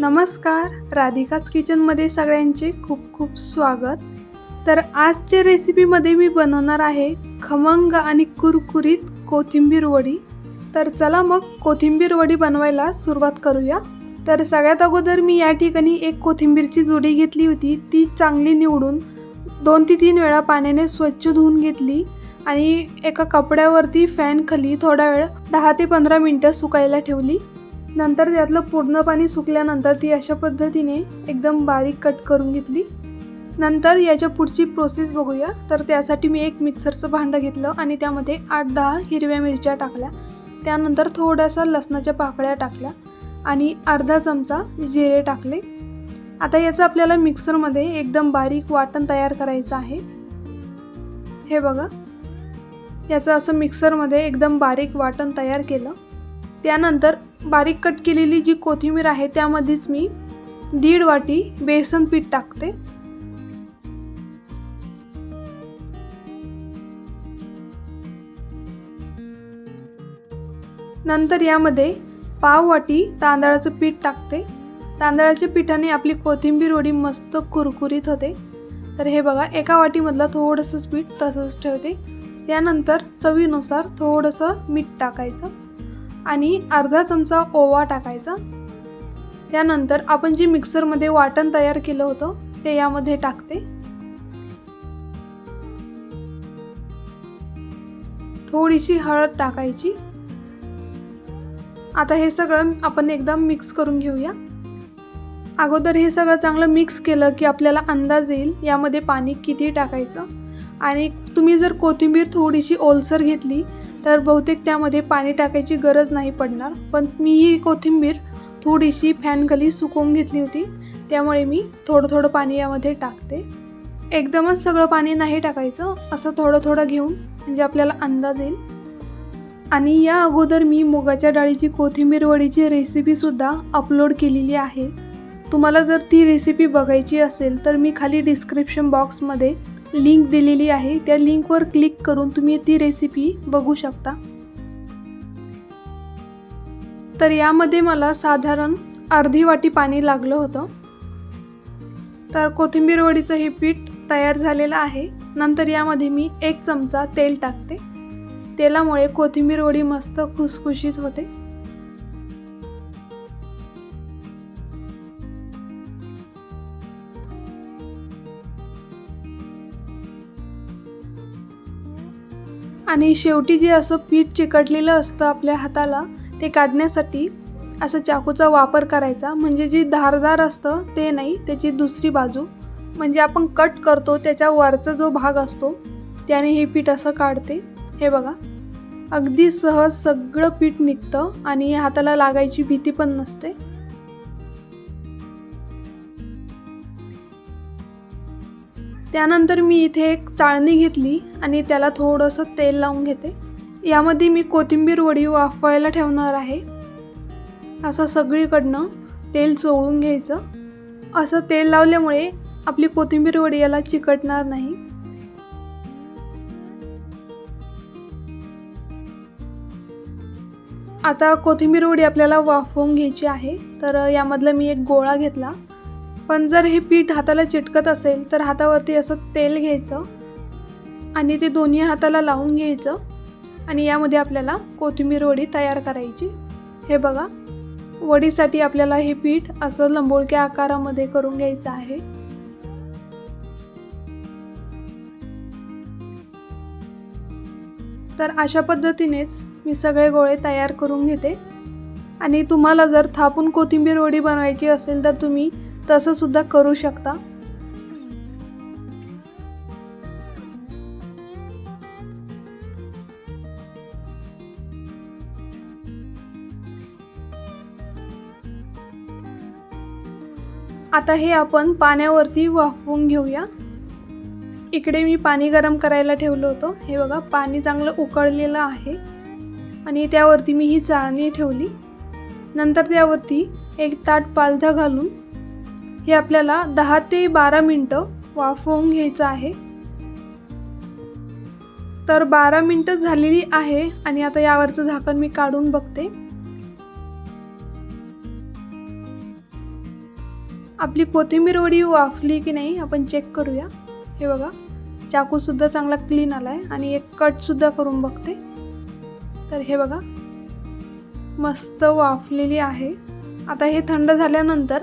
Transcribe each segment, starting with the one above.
नमस्कार. राधिकाच किचनमध्ये सगळ्यांचे खूप खूप स्वागत. तर आजच्या रेसिपीमध्ये मी बनवणार आहे खमंग आणि कुरकुरीत कोथिंबीर वडी. तर चला मग कोथिंबीर वडी बनवायला सुरुवात करूया. तर सगळ्यात अगोदर मी या ठिकाणी एक कोथिंबीरची जोडी घेतली होती. ती चांगली निवडून दोन ते तीन वेळा पाण्याने स्वच्छ धुवून घेतली आणि एका कपड्यावरती फॅन खाली थोडा वेळ दहा ते पंधरा मिनटं सुकायला ठेवली. नंतर त्यातलं पूर्ण पाणी सुकल्यानंतर ती अशा पद्धतीने एकदम बारीक कट करून घेतली. नंतर याच्या पुढची प्रोसेस बघूया. तर त्यासाठी मी एक मिक्सरचं भांडं घेतलं आणि त्यामध्ये आठ दहा हिरव्या मिरच्या टाकल्या. त्यानंतर थोड्याशा लसणाच्या पाकळ्या टाकल्या आणि अर्धा चमचा जिरे टाकले. आता याचं आपल्याला मिक्सरमध्ये एकदम बारीक वाटण तयार करायचं आहे. हे बघा. याचं असं मिक्सरमध्ये एकदम बारीक वाटण तयार केलं. त्यानंतर बारीक कट केलेली जी कोथिंबीर आहे त्यामध्येच मी दीड वाटी बेसन पीठ टाकते. नंतर यामध्ये पाव वाटी तांदळाचं पीठ टाकते. तांदळाच्या पिठाने आपली कोथिंबीर वडी मस्त कुरकुरीत होते. तर हे बघा एका वाटीमधलं थोडंसंच पीठ तसंच ठेवते. त्यानंतर चवीनुसार थोडंसं मीठ टाकायचं. आणि अर्धा चमचा ओवा टाकायचा. त्यानंतर आपण जे मिक्सरमध्ये वाटण तयार केलं होतं ते यामध्ये टाकते. थोडीशी हळद टाकायची. आता हे सगळं आपण एकदम मिक्स करून घेऊया. अगोदर हे सगळं चांगलं मिक्स केलं की आपल्याला अंदाज येईल यामध्ये पाणी किती टाकायचं. आणि तुम्ही जर कोथिंबीर थोडीशी ओलसर घेतली तर बहुतेक त्यामध्ये पाणी टाकायची गरज नाही पडणार. पण मी ही कोथिंबीर थोडीशी फॅनखाली सुकवून घेतली होती. त्यामुळे मी थोडं थोडं पाणी यामध्ये टाकते. एकदमच सगळं पाणी नाही टाकायचं. असं थोडं थोडं घेऊन म्हणजे आपल्याला अंदाज येईल. आणि या अगोदर मी मुगाच्या डाळीची कोथिंबीर वडीची रेसिपीसुद्धा अपलोड केलेली आहे. तुम्हाला जर ती रेसिपी बघायची असेल तर मी खाली डिस्क्रिप्शन बॉक्समध्ये लिंक दिलेली आहे. त्या लिंकवर क्लिक करून तुम्ही ती रेसिपी बघू शकता. तर यामध्ये मला साधारण अर्धी वाटी पाणी लागलं होतं. तर कोथिंबीर वडीचं हे पीठ तयार झालेलं आहे. नंतर यामध्ये मी एक चमचा तेल टाकते. तेलामुळे कोथिंबीर वडी मस्त खुसखुशीत होते. आणि शेवटी जे असं पीठ चिकटलेलं असतं आपल्या हाताला ते काढण्यासाठी असं चाकूचा वापर करायचा. म्हणजे जे धारदार असतं ते नाही त्याची दुसरी बाजू. म्हणजे आपण कट करतो त्याच्या वरचा जो भाग असतो त्याने हे पीठ असं काढते. हे बघा. अगदी सहज सगळं पीठ निघतं आणि हाताला लागायची भीती पण नसते. त्यानंतर मी इथे एक चाळणी घेतली आणि त्याला थोडंसं तेल लावून घेते. यामध्ये मी कोथिंबीर वडी वाफवायला ठेवणार आहे. असं सगळीकडनं तेल चोळून घ्यायचं. असं तेल लावल्यामुळे आपली कोथिंबीर वडी याला चिकटणार नाही. आता कोथिंबीर वडी आपल्याला वाफवून घ्यायची आहे. तर यामधला मी एक गोळा घेतला. पण जर हे पीठ हाताला चिटकत असेल तर हातावरती असं तेल घ्यायचं आणि ते दोन्ही हाताला लावून घ्यायचं आणि यामध्ये आपल्याला कोथिंबीर वडी तयार करायची. हे बघा वडीसाठी आपल्याला हे पीठ असं लंबोळक्या आकारामध्ये करून घ्यायचं आहे. तर अशा पद्धतीनेच मी सगळे गोळे तयार करून घेते. आणि तुम्हाला जर थापून कोथिंबीर वडी बनवायची असेल तर तुम्ही तसं सुद्धा करू शकता. आता हे आपण पाण्यावरती वाफवून घेऊया. इकडे मी पाणी गरम करायला ठेवलं होतं. हे बघा पाणी चांगलं उकळलेलं आहे. आणि त्यावरती मी ही चाळणी ठेवली. नंतर त्यावरती एक ताट पालथा घालून हे आपल्याला दहा ते बारा मिनटं वाफवून घ्यायचं आहे. तर बारा मिनटं झालेली आहे आणि आता यावरचं झाकण मी काढून बघते. आपली कोथिंबीर वडी वाफली की नाही आपण चेक करूया. हे बघा चाकूसुद्धा चांगला क्लीन आला आहे आणि एक कटसुद्धा करून बघते. तर हे बघा मस्त वाफलेली आहे. आता हे थंड झाल्यानंतर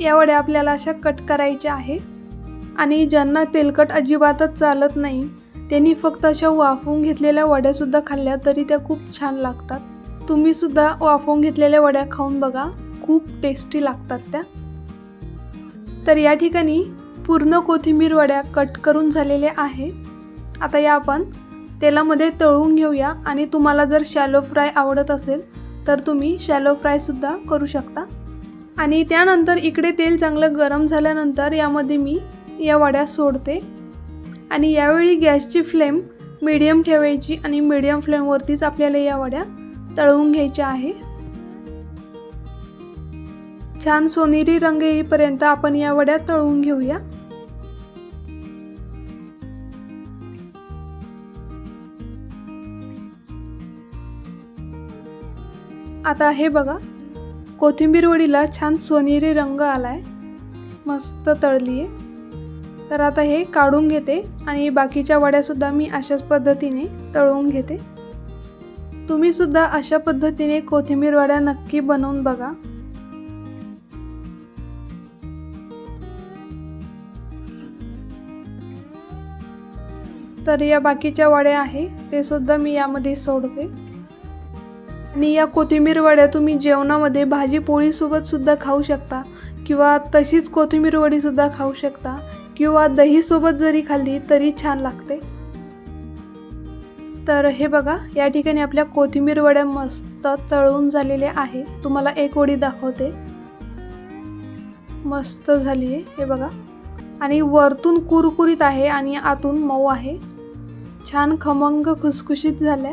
या वड्या आपल्याला अशा कट करायच्या आहे आणि ज्यांना तेलकट अजिबातच चालत नाही त्यांनी फक्त अशा वाफवून घेतलेल्या वड्यासुद्धा खाल्ल्या तरी त्या खूप छान लागतात. तुम्हीसुद्धा वाफवून घेतलेल्या वड्या खाऊन बघा खूप टेस्टी लागतात त्या. तर या ठिकाणी पूर्ण कोथिंबीर वड्या कट करून झालेल्या आहे आता या आपण तेलामध्ये तळून घेऊया. आणि तुम्हाला जर शॅलो फ्राय आवडत असेल तर तुम्ही शॅलो फ्रायसुद्धा करू शकता. आणि त्यानंतर इकडे तेल चांगलं गरम झाल्यानंतर यामध्ये मी या वड्या सोडते. आणि यावेळी गॅसची फ्लेम मीडियम ठेवायची आणि मीडियम फ्लेमवरतीच आपल्याला या वड्या तळवून घ्यायच्या आहे. छान सोनेरी रंग येईपर्यंत आपण या वड्या तळवून घेऊया. आता हे बघा कोथिंबीर वडीला छान सोनेरी रंग आलाय. मस्त तळली आहे तर आता हे काढून घेते आणि बाकीच्या वड्यासुद्धा मी अशाच पद्धतीने तळवून घेते. तुम्ही सुद्धा अशा पद्धतीने कोथिंबीर वड्या नक्की बनवून बघा. तर या बाकीच्या वड्या आहे ते सुद्धा मी यामध्ये सोडते. आणि या कोथिंबीर वड्या तुम्ही जेवणामध्ये भाजी पोळीसोबत सुद्धा खाऊ शकता किंवा तशीच कोथिंबीर वडीसुद्धा खाऊ शकता किंवा दहीसोबत जरी खाल्ली तरी छान लागते. तर हे बघा या ठिकाणी आपल्या कोथिंबीर वड्या मस्त तळून झालेल्या आहे. तुम्हाला एक वडी दाखवते. मस्त झाली आहे हे बघा. आणि वरतून कुरकुरीत आहे आणि आतून मऊ आहे. छान खमंग खुसखुशीत झाल्या.